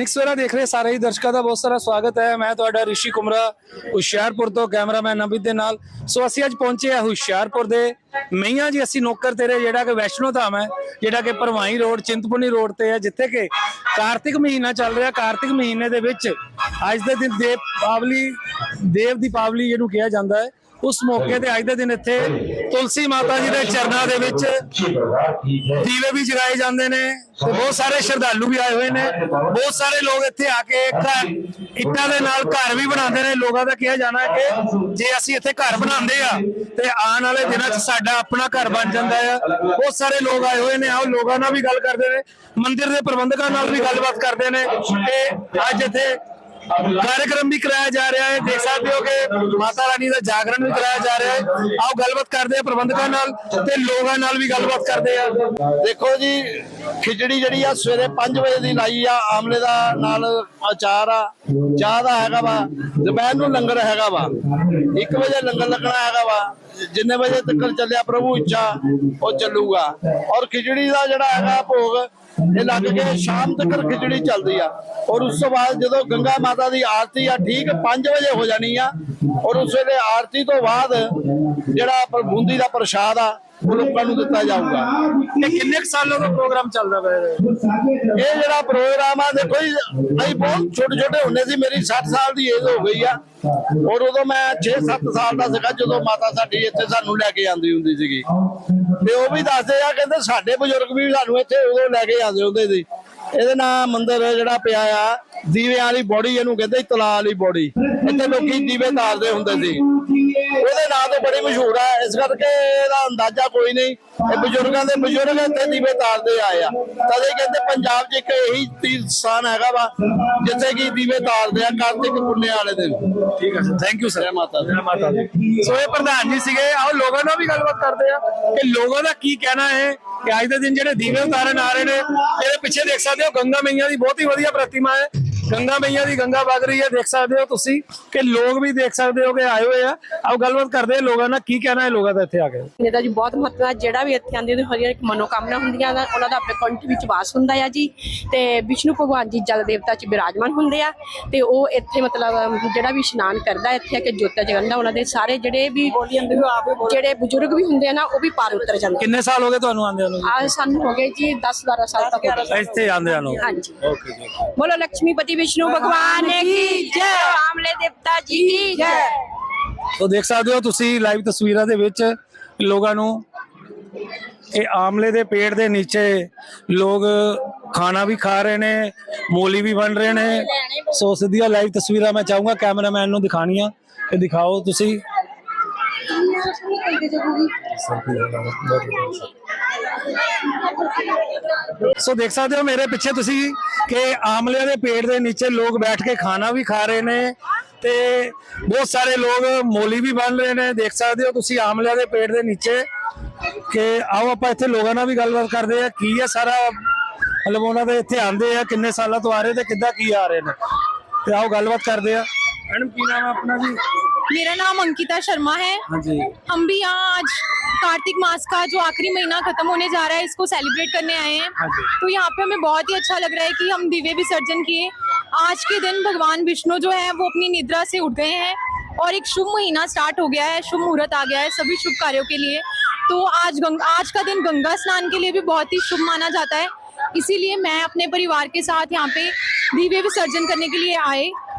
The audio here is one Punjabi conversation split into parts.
ਦੈਨਿਕ ਸਵੇਰਾ ਦੇਖ ਰਹੇ ਸਾਰੇ ਹੀ ਦਰਸ਼ਕਾਂ ਦਾ ਬਹੁਤ ਸਾਰਾ ਸਵਾਗਤ ਹੈ। ਮੈਂ ਤੁਹਾਡਾ ਰਿਸ਼ੀ ਕੁਮਰਾ, ਹੁਸ਼ਿਆਰਪੁਰ ਤੋਂ ਕੈਮਰਾਮੈਨ ਅਮਿਤ ਦੇ ਨਾਲ। ਸੋ ਅਸੀਂ ਅੱਜ ਪਹੁੰਚੇ ਆ ਹੁਸ਼ਿਆਰਪੁਰ ਦੇ। ਮਈਆਂ ਜੀ, ਅਸੀਂ ਨੌਕਰ ਤੇਰੇ, ਜਿਹੜਾ ਕਿ ਵੈਸ਼ਨੋ ਧਾਮ ਹੈ, ਜਿਹੜਾ ਕਿ ਭਰਵਾਈ ਰੋਡ, ਚਿੰਤਪੁਰਨੀ ਰੋਡ ਤੇ ਹੈ, ਜਿੱਥੇ ਕਿ ਕਾਰਤਿਕ ਮਹੀਨਾ ਚੱਲ ਰਿਹਾ। ਕਾਰਤਿਕ ਮਹੀਨੇ ਦੇ ਵਿੱਚ ਅੱਜ ਦੇ ਦਿਨ ਦੇਵ ਪਾਵਲੀ, ਦੇਵ ਦੀਪਾਵਲੀ ਜਿਹਨੂੰ ਕਿਹਾ ਜਾਂਦਾ ਹੈ। ਉਸ ਮੌਕੇ ਤੇ ਅੱਜ ਦੇ ਦਿਨ ਇੱਥੇ ਤੁਲਸੀ ਮਾਤਾ ਜੀ ਦੇ ਚਰਨਾਂ ਦੇ ਵਿੱਚ ਦੀਵੇ ਵੀ ਜਗਾਏ ਜਾਂਦੇ ਨੇ ਤੇ ਬਹੁਤ ਸਾਰੇ ਸ਼ਰਧਾਲੂ ਵੀ ਆਏ ਹੋਏ ਨੇ। ਬਹੁਤ ਸਾਰੇ ਲੋਕ ਇੱਥੇ ਆ ਕੇ ਘਰ ਇੱਟਾਂ ਦੇ ਨਾਲ ਘਰ ਵੀ ਬਣਾਉਂਦੇ ਨੇ। ਲੋਕਾਂ ਦਾ ਕਿਹਾ ਜਾਣਾ ਹੈ ਕਿ ਜੇ ਅਸੀਂ ਇੱਥੇ ਘਰ ਬਣਾਉਂਦੇ ਆ ਤੇ ਆਉਣ ਵਾਲੇ ਦਿਨਾਂ 'ਚ ਸਾਡਾ ਆਪਣਾ ਘਰ ਬਣ ਜਾਂਦਾ ਆ। ਬਹੁਤ ਸਾਰੇ ਲੋਕ ਆਏ ਹੋਏ ਨੇ। ਆਓ ਲੋਕਾਂ ਨਾਲ ਵੀ ਗੱਲ ਕਰਦੇ ਨੇ। ਮੰਦਿਰ ਦੇ ਪ੍ਰਬੰਧਕਾਂ ਨਾਲ ਵੀ ਗੱਲਬਾਤ ਕਰਦੇ ਨੇ ਤੇ ਅੱਜ ਇੱਥੇ ਕਾਰਜਕ੍ਰਮ ਵੀ ਕਰਾਇਆ ਜਾ ਰਿਹਾ ਹੈ ਦੇਖ ਸਕਦੇ ਹੋ ਕਿ ਮਾਤਾ ਰਾਣੀ ਦਾ ਜਾਗਰਣ ਵੀ ਕਰਾਇਆ ਜਾ ਰਿਹਾ ਹੈ ਆਓ ਗੱਲਬਾਤ ਕਰਦੇ ਆ ਪ੍ਰਬੰਧਕਾਂ ਨਾਲ ਤੇ ਲੋਕਾਂ ਨਾਲ ਵੀ ਗੱਲਬਾਤ ਕਰਦੇ ਆ ਦੇਖੋ ਜੀ ਖਿਚੜੀ ਜਿਹੜੀ ਆ ਸਵੇਰੇ 5 ਵਜੇ ਦੀ ਲਾਈ ਆ ਆਮਲੇ ਦਾ ਨਾਲ ਅਚਾਰ ਆ ਚਾਹ ਦਾ ਹੈਗਾ ਵਾ ਦੁਪਹਿਰ ਨੂੰ ਲੰਗਰ ਹੈਗਾ ਵਾ 1 ਵਜੇ ਲੰਗਰ ਲੱਗਣਾ ਹੈਗਾ ਵਾ ਜਿੰਨੇ ਵਜੇ ਤੱਕ ਚੱਲਿਆ ਪ੍ਰਭੂ ਇੱਛਾ, ਉਹ ਚੱਲੂਗਾ। ਔਰ ਖਿਚੜੀ ਦਾ ਜਿਹੜਾ ਹੈਗਾ ਭੋਗ, ਇਹ ਲੱਗ ਕੇ ਸ਼ਾਮ ਤੱਕ ਖਿਚੜੀ ਚੱਲਦੀ ਆ। ਔਰ ਉਸ ਤੋਂ ਬਾਅਦ ਜਦੋਂ ਗੰਗਾ ਮਾਤਾ ਦੀ ਆਰਤੀ ਆ, ਠੀਕ 5 ਵਜੇ ਹੋ ਜਾਣੀ ਆ, ਔਰ ਉਸ ਵੇਲੇ ਆਰਤੀ ਤੋਂ ਬਾਅਦ ਜਿਹੜਾ ਪਰ- ਬੂੰਦੀ ਦਾ ਪ੍ਰਸ਼ਾਦ ਆ ਉਹ ਲੋਕਾਂ ਨੂੰ ਦਿੱਤਾ ਜਾਊਗਾ। ਤੇ ਕਿੰਨੇ ਕੁ ਸਾਲਾਂ ਤੋਂ ਪ੍ਰੋਗਰਾਮ ਚੱਲਦਾ ਪਿਆ ਹੈ ਇਹ ਜਿਹੜਾ ਪ੍ਰੋਗਰਾਮ ਆ ਦੇਖੋ ਜੀ ਅਸੀਂ ਬਹੁਤ ਛੋਟੇ ਛੋਟੇ ਹੁੰਦੇ ਸੀ ਮੇਰੀ 60 ਸਾਲ ਦੀ ਏਜ ਹੋ ਗਈ ਆ। ਔਰ ਉਦੋਂ ਮੈਂ 6-7 ਸਾਲ ਦਾ ਸੀਗਾ ਜਦੋਂ ਮਾਤਾ ਸਾਡੀ ਇੱਥੇ ਸਾਨੂੰ ਲੈ ਕੇ ਆਂਦੀ ਹੁੰਦੀ ਸੀਗੀ। ਤੇ ਉਹ ਵੀ ਦੱਸਦੇ ਆ ਕਹਿੰਦੇ ਸਾਡੇ ਬਜ਼ੁਰਗ ਵੀ ਸਾਨੂੰ ਇੱਥੇ ਉਦੋਂ ਲੈ ਕੇ ਆਉਂਦੇ ਹੁੰਦੇ ਸੀ। ਇਹਦੇ ਨਾਲ ਮੰਦਿਰ ਜਿਹੜਾ ਪਿਆ ਆ ਦੀਵਿਆਂ ਵਾਲੀ ਬੋੜੀ ਇਹਨੂੰ ਕਹਿੰਦੇ ਤਲਾ ਵਾਲੀ ਬੋੜੀ। ਇੱਥੇ ਲੋਕੀ ਦੀਵੇ ਤਾਰਦੇ ਹੁੰਦੇ ਸੀ। ਉਹਦੇ ਨਾਂ ਤੇ ਬੜੀ ਮਸ਼ਹੂਰ ਆ। ਇਸ ਕਰਕੇ ਇਹਦਾ ਅੰਦਾਜ਼ਾ ਕੋਈ ਨਹੀਂ। ਇਹ ਬਜ਼ੁਰਗਾਂ ਦੇ ਬਜ਼ੁਰਗ ਇੱਥੇ ਦੀਵੇ ਤਾਰਦੇ ਆਏ ਆ। ਤਦੇ ਕਹਿੰਦੇ ਪੰਜਾਬ 'ਚ ਇੱਕ ਇਹੀ ਤੀਰਥ ਸਥਾਨ ਹੈਗਾ ਵਾ ਜਿੱਥੇ ਕਿ ਦੀਵੇ ਤਾਰਦੇ ਆ ਕਾਰਤਿਕ ਪੁੰਨੇ ਵਾਲੇ ਦਿਨ। ਠੀਕ ਹੈ ਸਰ। ਥੈਂਕ ਯੂ ਜੈ ਸਰ ਮਾਤਾ ਦੀ। ਮਾਤਾ ਦੀ। ਸੋ ਇਹ ਪ੍ਰਧਾਨ ਜੀ ਸੀਗੇ। ਆਓ ਲੋਕਾਂ ਨਾਲ ਵੀ ਗੱਲਬਾਤ ਕਰਦੇ ਆ ਕਿ ਲੋਕਾਂ ਦਾ ਕੀ ਕਹਿਣਾ ਹੈ ਕਿ ਅੱਜ ਦੇ ਦਿਨ ਜਿਹੜੇ ਦੀਵੇ ਉਤਾਰਨ ਆ ਰਹੇ ਨੇ ਇਹਦੇ ਪਿੱਛੇ ਦੇਖ ਸਕਦੇ ਹੋ ਗੰਗਾ ਮਈਆ ਦੀ ਬਹੁਤ ਹੀ ਵਧੀਆ ਪ੍ਰਤਿਮਾ ਹੈ। ਗੰਗਾ ਮਈਆ ਦੀ ਗੰਗਾ ਵਗ ਰਹੀ ਹੈ ਦੇਖ ਸਕਦੇ ਹੋ ਤੁਸੀਂ ਕਿ ਲੋਕ ਵੀ ਦੇਖ ਸਕਦੇ ਹੋ ਕਿ ਆਏ ਹੋਏ ਆ। ਆਓ ਗੱਲਬਾਤ ਕਰਦੇ ਆ ਲੋਕਾਂ ਨਾਲ ਕੀ ਕਹਿਣਾ ਹੈ ਲੋਕਾਂ ਦਾ ਇੱਥੇ ਆ ਕੇ? ਨੇਤਾ ਜੀ ਬਹੁਤ ਮਹੱਤਵ ਹੈ ਜਿਹੜਾ ਵੀ ਇੱਥੇ ਆਂਦੇ ਉਹਦੀ ਹਰ ਇੱਕ ਮਨੋਕਾਮਨਾ ਹੁੰਦੀਆਂ ਹਨ ਉਹਨਾਂ ਦਾ ਆਪਣੇ ਕੰਠ ਵਿੱਚ ਵਾਸ ਹੁੰਦਾ ਆ ਜੀ। ਤੇ ਵਿਸ਼ਨੂੰ ਭਗਵਾਨ ਜੀ ਜਲ ਦੇਵਤਾ ਚ ਬਿਰਾਜਮਾਨ ਹੁੰਦੇ ਆ ਤੇ ਉਹ ਇੱਥੇ ਮਤਲਬ ਜਿਹੜਾ ਵੀ ਇਸ਼ਨਾਨ ਕਰਦਾ ਇੱਥੇ ਆ ਕੇ ਜੋਤਾ ਜਗੰਦਾ ਉਹਨਾਂ ਦੇ ਸਾਰੇ ਜਿਹੜੇ ਵੀ ਜਿਹੜੇ ਬਜ਼ੁਰਗ ਵੀ ਹੁੰਦੇ ਆ ਨਾ ਉਹ ਵੀ ਪਾਰ ਉਤਰ ਜਾਂਦੇ ਕਿੰਨੇ ਸਾਲ ਹੋ ਗਏ ਤੁਹਾਨੂੰ ਆਂਦੇ ਨੂੰ? ਆ ਸਾਨੂੰ ਹੋ ਗਏ ਜੀ 10 12 ਸਾਲ ਤੱਕ ਇੱਥੇ ਆਂਦੇ ਨੂੰ। ਹਾਂਜੀ। ਓਕੇ ਜੀ। ਬੋਲੋ ਲక్ష్ਮੀਪਤੀ ਵਿਸ਼ਨੂੰ ਭਗਵਾਨ ਕੀ ਜੈ? ਆਮਲੇ ਦੇਵਤਾ ਜੀ ਕੀ ਜੈ? ਸੋ ਦੇਖ ਸਕਦੇ ਹੋ ਤੁਸੀਂ ਲਾਈਵ ਤਸਵੀਰਾਂ ਦੇ ਵਿੱਚ ਲੋਕਾਂ ਨੂੰ ਇਹ ਆਮਲੇ ਦੇ ਪੇੜ ਦੇ ਨੀਚੇ ਲੋਕ ਖਾਣਾ ਵੀ ਖਾ ਰਹੇ ਨੇ ਮੋਲੀ ਵੀ ਬਣ ਰਹੇ ਨੇ। ਸੋ ਸਿੱਧੀਆਂ ਲਾਈਵ ਤਸਵੀਰਾਂ ਮੈਂ ਚਾਹੂੰਗਾ ਕੈਮਰਾਮੈਨ ਨੂੰ ਦਿਖਾਣੀਆਂ ਤੇ ਦਿਖਾਓ ਤੁਸੀਂ। ਸੋ ਦੇਖ ਸਕਦੇ ਹੋ ਮੇਰੇ ਪਿੱਛੇ ਤੁਸੀਂ ਕਿ ਆਮਲੇ ਦੇ ਪੇੜ ਦੇ ਨੀਚੇ ਲੋਕ ਬੈਠ ਕੇ ਖਾਣਾ ਵੀ ਖਾ ਰਹੇ ਨੇ ਤੇ ਬਹੁਤ ਸਾਰੇ ਲੋਕ ਮੋਲੀ ਵੀ ਬਣ ਰਹੇ ਨੇ। ਦੇਖ ਸਕਦੇ ਹੋ ਤੁਸੀਂ ਆਮਲੇ ਦੇ ਪੇੜ ਦੇ ਨੀਚੇ ਕਿ ਆਓ ਆਪਾਂ ਇੱਥੇ ਲੋਕਾਂ ਨਾਲ ਵੀ ਗੱਲਬਾਤ ਕਰਦੇ ਆ ਕੀ ਹੈ ਸਾਰਾ ਮਤਲਬ ਉਹਨਾਂ ਦੇ ਇੱਥੇ ਆਂਦੇ ਆ, ਕਿੰਨੇ ਸਾਲਾਂ ਤੋਂ ਆ ਰਹੇ ਤੇ ਕਿੱਦਾਂ ਕੀ ਆ ਰਹੇ ਨੇ। ਤੇ ਆਓ ਗੱਲਬਾਤ ਕਰਦੇ ਆ ਮੈਡਮ, ਕੀ ਨਾਮ ਹੈ ਆਪਣਾ ਜੀ? मेरा नाम अंकिता शर्मा है। हम भी यहाँ आज कार्तिक मास का जो आखिरी महीना खत्म होने जा रहा है इसको सेलिब्रेट करने आए हैं। हाँ तो यहाँ पे हमें बहुत ही अच्छा लग रहा है कि हम दिव्य विसर्जन किए। आज के दिन भगवान विष्णु जो है वो अपनी निद्रा से उठ गए हैं और एक शुभ महीना स्टार्ट हो गया है शुभ मुहूर्त आ गया है सभी शुभ कार्यों के लिए। तो आज गंग, आज का दिन गंगा स्नान के लिए भी बहुत ही शुभ माना जाता है। इसीलिए मैं अपने परिवार के साथ यहाँ पे दिव्य विसर्जन करने के लिए आए।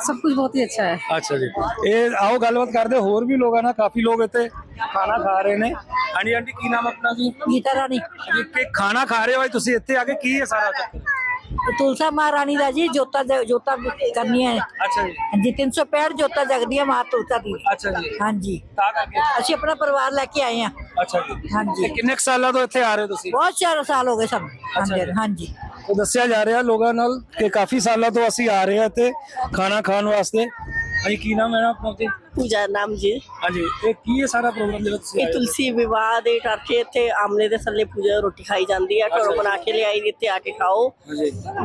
ਸਭ ਕੁਝ ਬਹੁਤ ਹੀ ਅੱਛਾ ਹੈ। ਅੱਛਾ ਜੀ। ਇਹ ਆਓ ਗੱਲਬਾਤ ਕਰਦੇ ਹੋਰ ਵੀ ਲੋਕ ਆ ਨਾ ਕਾਫੀ ਲੋਕ ਇੱਥੇ ਖਾਣਾ ਖਾ ਰਹੇ ਨੇ। ਹਾਂਜੀ ਆਂਟੀ ਕੀ ਨਾਮ ਆਪਣਾ ਜੀ? ਗੀਤਾ ਰਾਣੀ। ਜੀ ਕਿ ਖਾਣਾ ਖਾ ਰਹੇ ਹੋ ਤੁਸੀਂ ਇੱਥੇ ਆ ਕੇ? ਕੀ ਹੈ ਸਾਰਾ ਚੱਕਰ? ਤੁਲਸਾ ਮਹਾਰਾਣੀ ਦਾ ਜੀ ਜੋਤਾਂ ਜੋਤਾਂ ਕਰਨੀਆਂ ਹੈ। ਅੱਛਾ ਜੀ। ਹਾਂਜੀ 365 ਜੋਤਾਂ ਜਗਦੀਆਂ ਮਾਂ ਤੁਲਸਾ ਦੀ। ਅੱਛਾ ਜੀ। ਹਾਂਜੀ। ਤਾਂ ਕਰਕੇ। ਅਸੀਂ ਆਪਣਾ ਪਰਿਵਾਰ ਲੈ ਕੇ ਆਏ ਹਾਂ। ਅੱਛਾ ਜੀ। ਹਾਂਜੀ। ਤੇ ਕਿੰਨੇ ਸਾਲਾਂ ਤੋਂ ਇੱਥੇ ਆ ਰਹੇ ਤੁਸੀਂ? ਬਹੁਤ ਚਾਰ ਸਾਲ ਹੋ ਗਏ ਸਭ ਹਾਂਜੀ ਉਹ ਦੱਸਿਆ ਜਾ ਰਿਹਾ ਲੋਕਾਂ ਨਾਲ ਕਿ ਕਾਫੀ ਸਾਲਾਂ ਤੋਂ ਅਸੀਂ ਆ ਰਹੇ ਹਾਂ ਇੱਥੇ ਖਾਣਾ ਖਾਣ ਵਾਸਤੇ। ਹਾਂਜੀ ਕੀ ਨਾਮ ਹੈ ਨਾ ਆਪਣਾ ਪੂਜਾ ਨਾਮ ਜੀ। ਹਾਂਜੀ ਇਹ ਕੀ ਹੈ ਸਾਰਾ ਪ੍ਰੋਗਰਾਮ ਜਿਹੜਾ ਤੁਸੀਂ ਇਹ ਤੁਲਸੀ ਵਿਵਾਹ ਦੇ ਕਰਕੇ ਇੱਥੇ ਆਮਲੇ ਦੇ ਥੱਲੇ ਪੂਜਾ ਰੋਟੀ ਖਾਈ ਜਾਂਦੀ ਹੈ ਘਰੋਂ ਬਣਾ ਕੇ ਲਿਆਈ ਇੱਥੇ ਆ ਕੇ ਖਾਓ।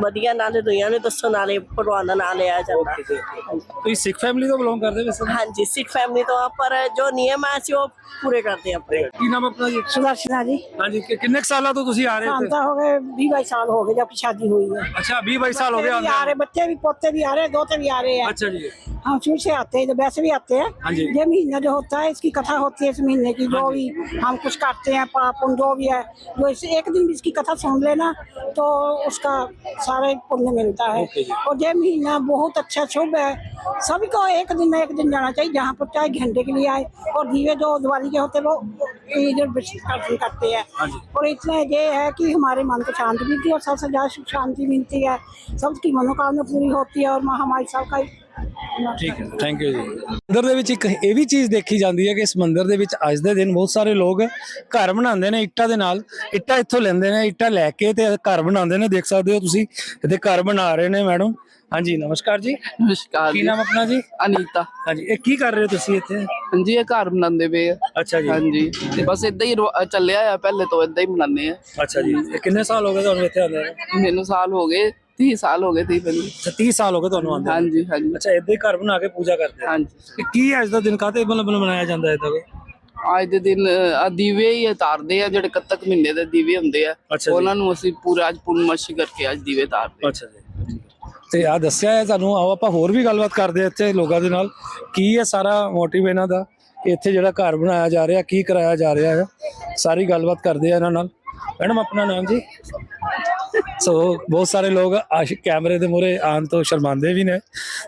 ਵਧੀਆ ਨਾਲੇ ਦੁਨੀਆ ਨੂੰ ਦੱਸੋ ਨਾਲੇ ਭਗਵਾਨ ਦਾ ਨਾਮ ਲਿਆ ਜਾਂਦਾ। ਤੁਸੀਂ ਸਿੱਖ ਫੈਮਿਲੀ ਤੋਂ ਬਿਲੋਂਗ ਕਰਦੇ ਵੈਸੇ? ਹਾਂਜੀ ਸਿੱਖ ਫੈਮਿਲੀ ਤੋਂ ਪਰ ਜੋ ਨਿਯਮ ਹੈ ਸੀ ਉਹ ਪੂਰੇ ਕਰਦੇ ਆ ਆਪਣੇ। ਕੀ ਨਾਮ ਆਪਣਾ ਜੀ? ਸੁਦਰਸ਼ਨਾ ਜੀ। ਹਾਂਜੀ ਕਿੰਨੇ ਸਾਲਾਂ ਤੋਂ ਤੁਸੀਂ ਆ ਰਹੇ ਹੋ ਤਾਂ ਹੋ ਗਏ 20 ਸਾਲ ਹੋ ਗਏ ਜਦ ਕਿ ਸ਼ਾਦੀ ਹੋਈ ਹੈ ਅੱਛਾ 20 ਸਾਲ ਹੋ ਗਏ ਆ ਰਹੇ ਬੱਚੇ ਵੀ ਪੋਤੇ ਵੀ ਆ ਰਹੇ ਦੋਤੇ ਵੀ ਆ ਰਹੇ ਆ। ਅੱਛਾ ਜੀ। ਹਾਂ ਸ਼ੁਰੂ ਆਤੇ ਜਬ ਵੈਸੇ ਵੀ ਆਤੇ आते हैं। हाँ ये महीना जो होता है इसकी कथा होती है इस महीने की जो भी हम कुछ करते हैं पाप पुण्य जो भी है जो इस एक दिन भी इसकी कथा सुन लेना तो उसका सारे पुण्य मिलता है। और ये महीना बहुत अच्छा शुभ है। सभी को एक दिन ना एक दिन जाना चाहिए जहाँ पर चाहे घंटे के लिए आए और दीवे जो दिवाली के होते हैं वो इधर विसर्जन करते हैं। हाँ और इतना ये है कि हमारे मन को शांति मिलती है और सबसे ज़्यादा शांति मिलती है। सबकी मनोकामना पूरी होती है और हमारी सबका ਠੀਕ ਹੈ ਥੈਂਕ ਯੂ ਜੀ। ਮੰਦਿਰ ਦੇ ਵਿੱਚ ਇੱਕ ਇਹ ਵੀ ਚੀਜ਼ ਦੇਖੀ ਜਾਂਦੀ ਹੈ ਕਿ ਇਸ ਮੰਦਿਰ ਦੇ ਵਿੱਚ ਅੱਜ ਦੇ ਦਿਨ ਬਹੁਤ ਸਾਰੇ ਲੋਕ ਘਰ ਬਣਾਉਂਦੇ ਨੇ ਇੱਟਾਂ ਦੇ ਨਾਲ। ਇੱਟਾਂ ਇੱਥੋਂ ਲੈਂਦੇ ਨੇ ਇੱਟਾਂ ਲੈ ਕੇ ਤੇ ਘਰ ਬਣਾਉਂਦੇ ਨੇ ਦੇਖ ਸਕਦੇ ਹੋ ਤੁਸੀਂ। ਇੱਥੇ ਘਰ ਬਣਾ ਰਹੇ ਨੇ ਮੈਡਮ। ਹਾਂਜੀ ਨਮਸਕਾਰ ਜੀ। ਨਮਸਕਾਰ ਕੀ ਨਾਮ ਆਪਣਾ ਜੀ? ਅਨੀਤਾ। ਹਾਂਜੀ ਇਹ ਕੀ ਕਰ ਰਹੇ ਹੋ ਤੁਸੀਂ ਇੱਥੇ? ਹਾਂਜੀ ਇਹ ਘਰ ਬਣਾਉਂਦੇ ਪਏ ਆ। ਅੱਛਾ ਜੀ। ਹਾਂਜੀ ਤੇ ਬਸ ਇਦਾਂ ਹੀ ਚੱਲਿਆ ਆ ਪਹਿਲੇ ਤੋਂ ਇਦਾਂ ਹੀ ਬਣਾਉਂਦੇ ਆ। ਅੱਛਾ ਜੀ। ਇਹ ਕਿੰਨੇ ਸਾਲ ਹੋ ਗਏ ਤੁਹਾਨੂੰ ਇੱਥੇ ਆਉਂਦੇ ਨੂੰ? ਮੈਨੂੰ ਸਾਲ ਹੋ ਗਏ। 30 ਸਾਲ ਹੋ ਗਏ 30 ਪੈਂਤੀ ਅੱਛਾ 30 ਸਾਲ ਹੋ ਗਏ ਤੁਹਾਨੂੰ ਆਉਂਦੇ ਨੂੰ। ਹਾਂਜੀ ਹਾਂਜੀ। ਅੱਛਾ ਇੱਦਾਂ ਹੀ ਘਰ ਬਣਾ ਕੇ ਪੂਜਾ ਕਰਦੇ ਆ ਹਾਂਜੀ। ਇਹ ਕੀ ਅੱਜ ਦਾ ਦਿਨ? ਕਾਤੇ ਮਤਲਬ ਮਨਾਇਆ ਜਾਂਦਾ ਹੈ ਇਦਾਂ ਅੱਜ ਦੇ ਦਿਨ ਆ ਦੀਵੇ ਹੀ ਉਤਾਰਦੇ ਆ ਜਿਹੜੇ ਕੱਤਕ ਮਹੀਨੇ ਦੇ ਦੀਵੇ ਹੁੰਦੇ ਆ। ਉਹਨਾਂ ਨੂੰ ਅਸੀਂ ਪੂਰਾ ਅੱਜ ਪੂਰਨਮਾਸ਼ੀ ਕਰਕੇ ਅੱਜ ਦੀਵੇ ਉਤਾਰਦੇ ਆ। ਅੱਛਾ ਜੀ। ਤੇ ਆ ਦੱਸਿਆ ਹੈ ਤੁਹਾਨੂੰ ਆਓ ਆਪਾਂ ਹੋਰ ਵੀ ਗੱਲਬਾਤ ਕਰਦੇ ਹਾਂ ਇੱਥੇ ਲੋਕਾਂ ਦੇ ਨਾਲ। ਕੀ ਹੈ ਸਾਰਾ ਮੋਟਿਵ ਇਹਨਾਂ ਦਾ? ਇੱਥੇ ਜਿਹੜਾ ਘਰ ਬਣਾਇਆ ਜਾ ਰਿਹਾ ਕੀ ਕਰਾਇਆ ਜਾ ਰਿਹਾ ਹੈ? ਸਾਰੀ ਗੱਲਬਾਤ ਕਰਦੇ ਆ ਇਹਨਾਂ ਨਾਲ। ਮੈਡਮ ਆਪਣਾ ਨਾਮ ਜੀ? ਸੋ ਬਹੁਤ ਸਾਰੇ ਲੋਕ ਆਸ਼ਿਕ ਕੈਮਰੇ ਦੇ ਮੂਹਰੇ ਆਉਣ ਤੋਂ ਸ਼ਰਮਾਉਂਦੇ ਵੀ ਨੇ।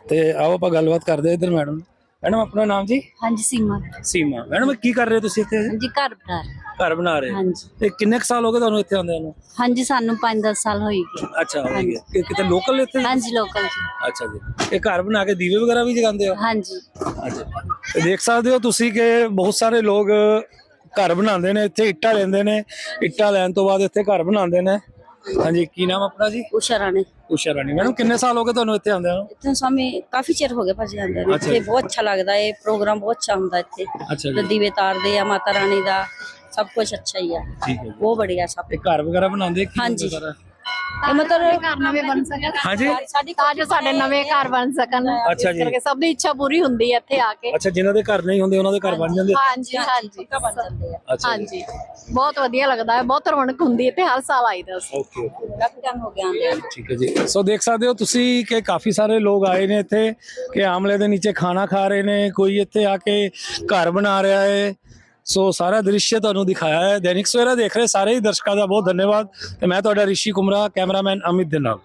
ਤੇ ਆਓ ਆਪਾਂ ਗੱਲਬਾਤ ਕਰਦੇ ਇੱਧਰ ਮੈਡਮ ਮੈਡਮ ਆਪਣਾ ਨਾਮ ਜੀ? ਹਾਂਜੀ ਸੀਮਾ। ਸੀਮਾ। ਮੈਡਮ ਕੀ ਕਰ ਰਹੇ ਹੋ ਤੁਸੀਂ ਇੱਥੇ? ਹਾਂਜੀ ਘਰ ਬਣਾ ਰਹੇ। ਘਰ ਬਣਾ ਰਹੇ। ਹਾਂਜੀ। ਤੇ ਕਿੰਨੇ ਕੁ ਸਾਲ ਹੋ ਗਏ ਤੁਹਾਨੂੰ ਇੱਥੇ ਆਉਂਦਿਆਂ ਨੂੰ? ਹਾਂਜੀ ਸਾਨੂੰ 5-10 ਸਾਲ ਹੋਈ ਗਏ। ਅੱਛਾ ਹੋ ਕਿ ਕਿਤੇ ਲੋਕਲ ਇੱਥੇ? ਹਾਂਜੀ ਲੋਕਲ ਜੀ। ਅੱਛਾ ਜੀ। ਇਹ ਘਰ ਬਣਾ ਕੇ ਦੀਵੇ ਵਗੈਰਾ ਵੀ ਜਗਾਉਂਦੇ ਹੋ? ਹਾਂਜੀ। ਅੱਛਾ। ਦੇਖ ਸਕਦੇ ਹੋ ਤੁਸੀਂ ਕਿ ਬਹੁਤ ਸਾਰੇ ਲੋਕ ਘਰ ਬਣਾਉਂਦੇ ਨੇ ਇੱਥੇ ਇੱਟਾਂ ਲੈਂਦੇ ਨੇ। ਇੱਟਾਂ ਲੈਣ ਤੋਂ ਬਾਅਦ ਇੱਥੇ ਘਰ ਬਣਾਉਂਦੇ ਨੇ। ਹਾਂਜੀ ਕੀ ਨਾਮ ਆਪਣਾ ਜੀ? ਉਸ਼ਾ ਰਾਣੀ। ਉਸ਼ਾ ਰਾਣੀ। ਮੈਡਮ ਕਿੰਨੇ ਸਾਲ ਹੋ ਗਏ ਤੁਹਾਨੂੰ ਇੱਥੇ ਆਉਂਦਿਆਂ ਨੂੰ? ਇੱਥੇ ਸਾਮੀ ਕਾਫੀ ਚਿਰ ਹੋ ਗਿਆ ਭਾਜੀ ਆਂਦੇ ਨੂੰ। ਇੱਥੇ। ਬਹੁਤ ਅੱਛਾ ਲੱਗਦਾ ਹੈ ਪ੍ਰੋਗਰਾਮ ਬਹੁਤ ਅੱਛਾ ਹੁੰਦਾ ਇੱਥੇ। ਦੀਵੇ ਤਾਰਦੇ ਆ ਮਾਤਾ ਰਾਣੀ ਦਾ ਸਭ ਕੁਝ ਅੱਛਾ ਹੀ ਆ। ਠੀਕ ਹੈ ਬਹੁਤ ਬੜੀਆ ਸਭ। ਘਰ ਵਗੈਰਾ ਬਣਾਉਂਦੇ ਕੀ ਹਾਂਜੀ। ਇਹ ਮਤਲਬ ਘਰ ਨਵੇਂ ਬਣ ਸਕਣ। ਹਾਂਜੀ? ਸਾਡੀ ਤਾਂ ਜੋ ਸਾਡੇ ਨਵੇਂ ਘਰ ਬਣ ਸਕਣ। ਅੱਛਾ ਇਸ ਜੀ। ਕਰਕੇ ਸਭ ਦੀ ਇੱਛਾ ਪੂਰੀ ਹੁੰਦੀ ਹੈ ਇੱਥੇ ਆ ਕੇ। ਅੱਛਾ ਜਿਨ੍ਹਾਂ ਦੇ ਘਰ ਨਹੀਂ ਹੁੰਦੇ ਉਹਨਾਂ ਦੇ ਘਰ ਬਣ ਜਾਂਦੇ ਹਾਂਜੀ ਹਾਂਜੀ ਅੱਛਾ ਜੀ। ਹਾਂਜੀ। ਬਹੁਤ ਵਧੀਆ ਲੱਗਦਾ ਹੈ ਬਹੁਤ ਰੌਣਕ ਹੁੰਦੀ ਹੈ ਤੇ ਹਰ ਸਾਲ ਆਈਦਾ ਅਸੀਂ। Okay okay. ਕਾਫੀ ਟਾਈਮ ਹੋ ਗਿਆ ਆਂਦੇ। ਠੀਕ ਹੈ ਜੀ। ਸੋ ਦੇਖ ਸਕਦੇ ਹੋ ਤੁਸੀਂ ਕਿ ਕਾਫੀ ਸਾਰੇ ਲੋਕ ਆਏ ਨੇ ਇੱਥੇ ਕਿ ਆਮਲੇ ਦੇ ਨੀਚੇ ਖਾਣਾ ਖਾ ਰਹੇ ਨੇ ਕੋਈ ਇੱਥੇ ਆ ਕੇ ਘਰ ਬਣਾ ਰਿਹਾ ਹੈ। ਸੋ ਸਾਰਾ ਦ੍ਰਿਸ਼ ਤੁਹਾਨੂੰ ਦਿਖਾਇਆ ਹੈ। ਦੈਨਿਕ ਸਵੇਰਾ ਦੇਖ ਰਹੇ ਸਾਰੇ ਹੀ ਦਰਸ਼ਕਾਂ ਦਾ ਬਹੁਤ ਧੰਨਵਾਦ ਤੇ ਮੈਂ ਤੁਹਾਡਾ ਰਿਸ਼ੀ ਕੁਮਰਾ, ਕੈਮਰਾਮੈਨ ਅਮਿਤ ਦੇ ਨਾਲ।